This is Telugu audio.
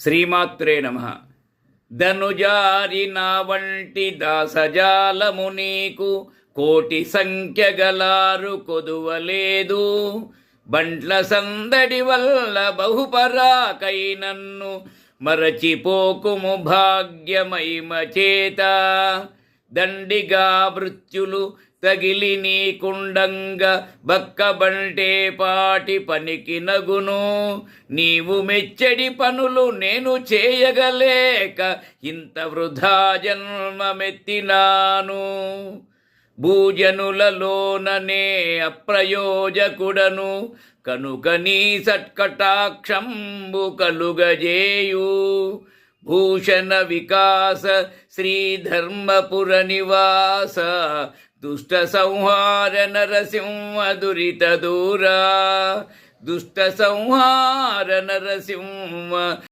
శ్రీమాత్రే నమ. ధనుజారి నా వంటి దాసజాలము నీకు కోటి సంఖ్య గలారు కొదువలేదు. బంట్ల సందడి వల్ల బహుపరాకై నన్ను మరచిపోకుము భాగ్యమైమ చేత. దండిగా మృత్యులు తగిలి నీకుండంగా బక్కబంటే పాటి పనికి నగును. నీవు మెచ్చడి పనులు నేను చేయగలేక ఇంత వృధా జన్మమెత్తినాను. భూజనులలోననే అప్రయోజకుడను. కనుక నీ సట్కటాక్షంబు కలుగజేయు. భూషణ వికాస శ్రీధర్మపుర నివాస దుష్ట సంహార నరసింహ దురిత దూరా దుష్ట సంహార నరసింహ